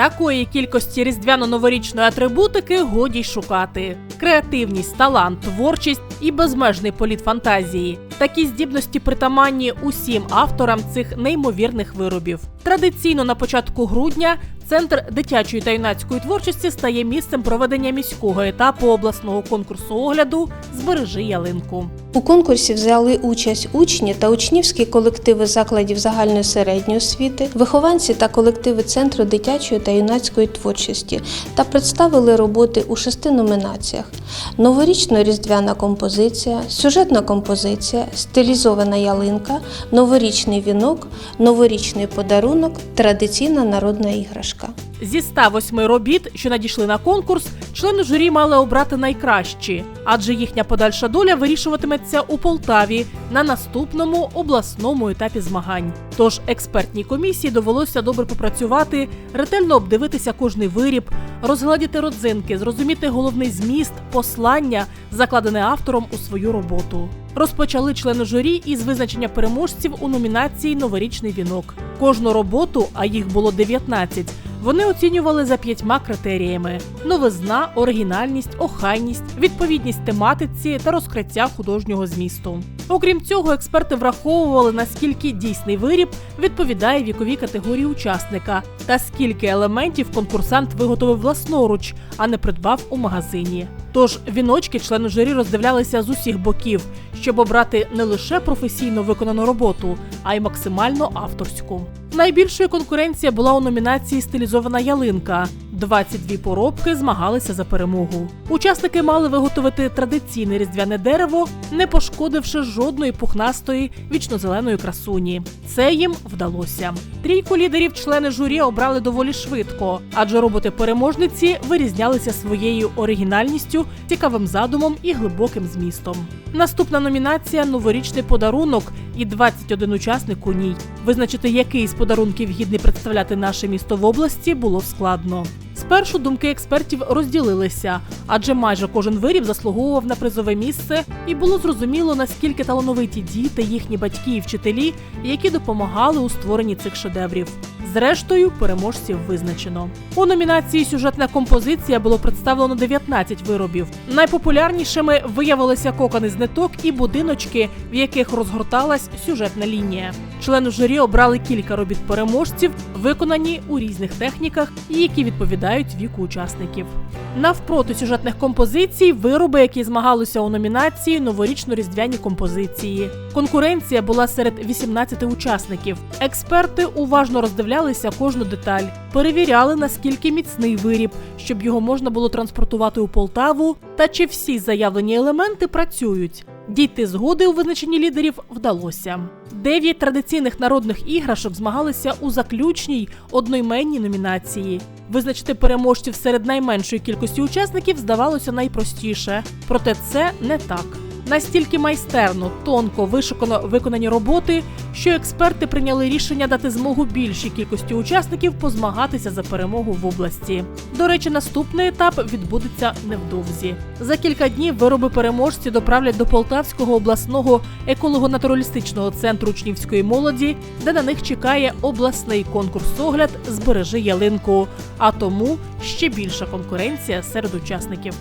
Такої кількості різдвяно-новорічної атрибутики годі й шукати. Креативність, талант, творчість і безмежний політ фантазії. Такі здібності притаманні усім авторам цих неймовірних виробів. Традиційно на початку грудня центр дитячої та юнацької творчості стає місцем проведення міського етапу обласного конкурсу огляду Збережи ялинку. У конкурсі взяли участь учні та учнівські колективи закладів загальної середньої освіти, вихованці та колективи Центру дитячої та юнацької творчості та представили роботи у шести номінаціях: новорічно-різдвяна композиція, сюжетна композиція, стилізована ялинка, новорічний вінок, новорічний подарунок, традиційна народна іграшка. Зі 108 робіт, що надійшли на конкурс, члени журі мали обрати найкращі, адже їхня подальша доля вирішуватиметься у Полтаві на наступному обласному етапі змагань. Тож експертній комісії довелося добре попрацювати, ретельно обдивитися кожний виріб, розгладіти родзинки, зрозуміти головний зміст, послання, закладене автором у свою роботу. Розпочали члени журі із визначення переможців у номінації Новорічний вінок. Кожну роботу, а їх було 19, вони оцінювали за п'ятьма критеріями: новизна, оригінальність, охайність, відповідність тематиці та розкриття художнього змісту. Окрім цього, експерти враховували наскільки дійсний виріб відповідає віковій категорії учасника, та скільки елементів конкурсант виготовив власноруч, а не придбав у магазині. Тож віночки члени журі роздивлялися з усіх боків, щоб обрати не лише професійно виконану роботу, а й максимально авторську. Найбільшою конкуренція була у номінації Стилізована ялинка. 22 поробки змагалися за перемогу. Учасники мали виготовити традиційне різдвяне дерево, не пошкодивши жодної пухнастої вічнозеленої красуні. Це їм вдалося. Трійку лідерів члени журі обрали доволі швидко, адже роботи переможниці вирізнялися своєю оригінальністю, цікавим задумом і глибоким змістом. Наступна номінація новорічний подарунок і 21 учасник у ній. Визначити, який з подарунків гідний представляти наше місто в області, було складно. Спершу думки експертів розділилися, адже майже кожен виріб заслуговував на призове місце, і було зрозуміло, наскільки талановиті діти, їхні батьки і вчителі, які допомагали у створенні цих шедеврів. Зрештою, переможців визначено. У номінації Сюжетна композиція було представлено 19 виробів. Найпопулярнішими виявилися кокони з ниток і будиночки, в яких розгорталась сюжетна лінія. Члени журі обрали кілька робіт переможців, виконані у різних техніках і які відповідають віку учасників. Навпроти сюжетних композицій вироби, які змагалися у номінації Новорічно-різдвяні композиції. Конкуренція була серед 18 учасників. Експерти уважно роздивлялися кожну деталь, перевіряли, наскільки міцний виріб, щоб його можна було транспортувати у Полтаву, та чи всі заявлені елементи працюють. Дійти згоди у визначенні лідерів вдалося. Дев'ять традиційних народних іграшок змагалися у заключній одноіменній номінації. Визначити переможців серед найменшої кількості учасників здавалося найпростіше, проте це не так. Настільки майстерно, тонко, вишукано виконані роботи, що експерти прийняли рішення дати змогу більшій кількості учасників позмагатися за перемогу в області. До речі, наступний етап відбудеться невдовзі. За кілька днів вироби переможці доправлять до Полтавського обласного еколого-натуралістичного центру учнівської молоді, де на них чекає обласний конкурс-огляд Збережи ялинку. А тому ще більша конкуренція серед учасників.